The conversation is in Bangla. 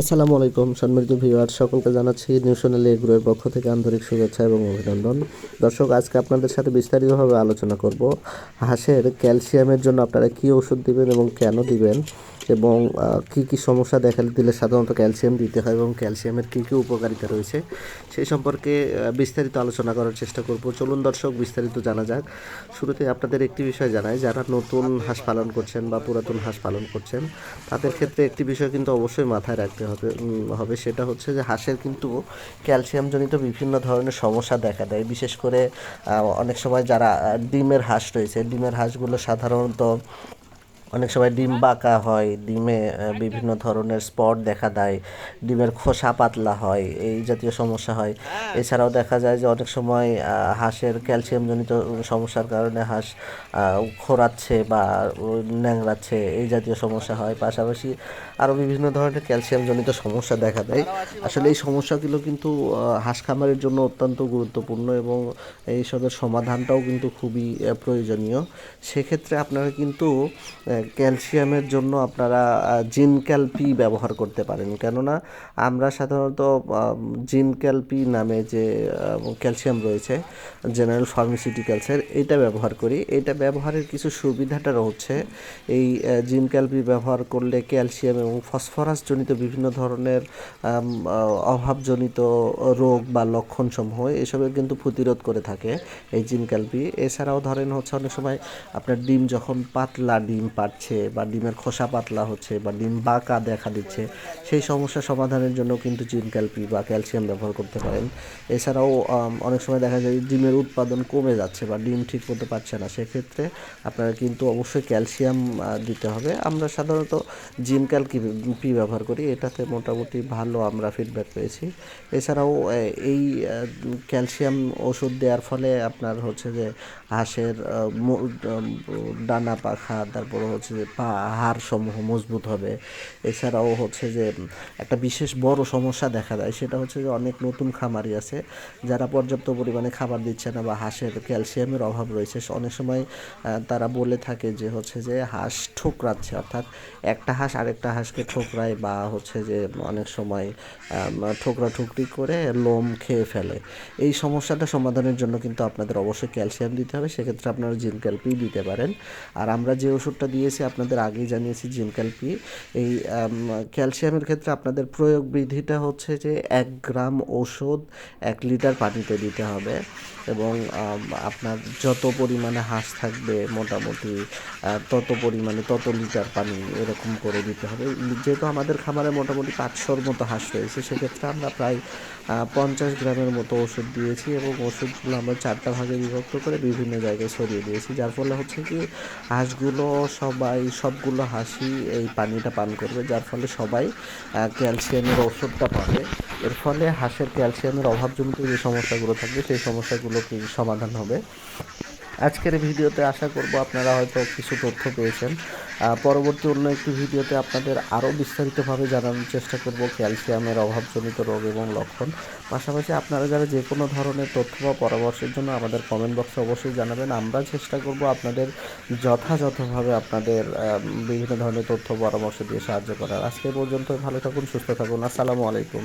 আসসালামু আলাইকুম, সম্মানিত ভিউয়ার সকলকে জানাচ্ছি নিউশনাল এগ্রোয়ের পক্ষ থেকে আন্তরিক শুভেচ্ছা এবং অভিনন্দন। দর্শক, আজকে আপনাদের সাথে বিস্তারিতভাবে আলোচনা করব হাঁসের ক্যালসিয়ামের জন্য আপনারা কী ওষুধ দিবেন এবং কেন দিবেন এবং কি কি সমস্যা দেখা দিলে সাধারণত ক্যালসিয়াম দিতে হয় এবং ক্যালসিয়ামের কী কী উপকারিতা রয়েছে সেই সম্পর্কে বিস্তারিত আলোচনা করার চেষ্টা করব। চলুন দর্শক, বিস্তারিত জানা যাক। শুরুতে আপনাদের একটি বিষয় জানাই, যারা নতুন হাঁস পালন করছেন বা পুরাতন হাঁস পালন করছেন, তাদের ক্ষেত্রে একটি বিষয় কিন্তু অবশ্যই মাথায় রাখতে হবে হবে সেটা হচ্ছে যে হাঁসের কিন্তু ক্যালসিয়ামজনিত বিভিন্ন ধরনের সমস্যা দেখা দেয়। বিশেষ করে অনেক সময় যারা ডিমের হাঁস রয়েছে, ডিমের হাঁসগুলো সাধারণত অনেক সময় ডিম বাঁকা হয় ডিমে বিভিন্ন ধরনের স্পট দেখা দেয় ডিমের খোসা পাতলা হয় এই জাতীয় সমস্যা হয়। এছাড়াও দেখা যায় যে অনেক সময় হাঁসের ক্যালসিয়ামজনিত সমস্যার কারণে হাঁস খোরাচ্ছে বা উম, ন্যাংড়াচ্ছে এই জাতীয় সমস্যা হয়। পাশাপাশি আরও বিভিন্ন ধরনের ক্যালসিয়ামজনিত সমস্যা দেখা দেয়। আসলে এই সমস্যাগুলো কিন্তু হাঁস খামারের জন্য অত্যন্ত গুরুত্বপূর্ণ এবং এই সবের সমাধানটাও কিন্তু খুবই প্রয়োজনীয়। সেক্ষেত্রে আপনারা কিন্তু ক্যালসিয়ামের জন্য আপনারা জিনক্যালপি ব্যবহার করতে পারেন। কেননা আমরা সাধারণত জিনক্যালপি নামে যে ক্যালসিয়াম রয়েছে, জেনারেল ফার্মাসিউটিক্যালসের, এটা ব্যবহার করি। এটা ব্যবহারের কিছু সুবিধাটা হচ্ছে এই জিনক্যালপি ব্যবহার করলে ক্যালসিয়াম এবং ফসফরাস জনিত বিভিন্ন ধরনের অভাবজনিত রোগ বা লক্ষণসমূহ এসবের কিন্তু প্রতিরোধ করে থাকে এই জিনক্যালপি এছাড়াও ধরেন হচ্ছে অনেক সময় আপনার ডিম যখন পাতলা ডিম পাচ্ছে বা ডিমের খোসা পাতলা হচ্ছে বা ডিম বাঁকা দেখা দিচ্ছে, সেই সমস্যা সমাধানের জন্য কিন্তু জিনক্যালপি বা ক্যালসিয়াম ব্যবহার করতে পারেন। এছাড়াও অনেক সময় দেখা যায় ডিমের উৎপাদন কমে যাচ্ছে বা ডিম ঠিক মতো পারছে না, সেক্ষেত্রে আপনারা কিন্তু অবশ্যই ক্যালসিয়াম দিতে হবে। আমরা সাধারণত জিনক্যাল পি ব্যবহার করি, এটাতে মোটামুটি ভালো আমরা ফিডব্যাক পেয়েছি। এছাড়াও এই ক্যালসিয়াম ওষুধ দেওয়ার ফলে আপনার হচ্ছে যে হাঁসের ডানা পাখা তারপর হচ্ছে যে পা হাড় সমূহ মজবুত হবে। এছাড়াও হচ্ছে যে একটা বিশেষ বড় সমস্যা দেখা দেয়, সেটা হচ্ছে যে অনেক নতুন খামারি আছে যারা পর্যাপ্ত পরিমাণে খাবার দিচ্ছে না বা হাঁসের ক্যালসিয়ামের অভাব রয়েছে। অনেক সময় তারা বলে থাকে যে হচ্ছে যে হাঁস ঠোকরাচ্ছে, অর্থাৎ একটা হাঁস আরেকটা হাঁসকে ঠোকরায় বা হচ্ছে যে অনেক সময় ঠোকরা ঠুকরি করে লোম খেয়ে ফেলে। এই সমস্যাটা সমাধানের জন্য কিন্তু আপনাদের অবশ্যই ক্যালসিয়াম দিতে হবে। সেক্ষেত্রে আপনারা জিনক্যালপি দিতে পারেন। আর আমরা যে ওষুধটা দিয়েছি আপনাদের আগেই জানিয়েছি জিনক্যালপি এই ক্যালসিয়ামের ক্ষেত্রে আপনাদের প্রয়োগ বিধিটা হচ্ছে যে এক গ্রাম ওষুধ, এক লিটার পানিতে দিতে হবে এবং আপনার যত পরিমাণে হাঁস থাকবে মোটামুটি তত পরিমাণে তত লিটার পানি এরকম করে দিতে হবে। যেহেতু আমাদের খামারে মোটামুটি পাঁচশোর মতো হাঁস রয়েছে, সেক্ষেত্রে আমরা প্রায় পঞ্চাশ গ্রামের মতো ওষুধ দিয়েছি এবং ওষুধগুলো আমরা চারটা ভাগে বিভক্ত করে বিভিন্ন জায়গায় ছড়িয়ে দিয়েছি। যার ফলে হচ্ছে কি, হাঁসগুলো সবাই, সবগুলো হাসি এই পানিটা পান করবে, যার ফলে সবাই ক্যালসিয়ামের ওষুধটা পাবে। এর ফলে হাঁসের ক্যালসিয়ামের অভাবজনিত যে সমস্যাগুলো থাকবে, সেই সমস্যাগুলো কি সমাধান হবে? আজকের ভিডিওতে আশা করব আপনারা হয়তো কিছু তথ্য পেয়েছেন। পরবর্তী অন্য একটি ভিডিওতে আপনাদের আরও বিস্তারিতভাবে জানানোর চেষ্টা করব ক্যালসিয়ামের অভাবজনিত রোগ এবং লক্ষণ। পাশাপাশি আপনারা যারা যে কোনো ধরনের তথ্য বা পরামর্শের জন্য আমাদের কমেন্ট বক্সে অবশ্যই জানাবেন। আমরা চেষ্টা করব আপনাদের যথাযথভাবে আপনাদের বিভিন্ন ধরনের তথ্য পরামর্শ দিয়ে সাহায্য করার। আজকে পর্যন্ত ভালো থাকুন, সুস্থ থাকুন। আসসালামু আলাইকুম।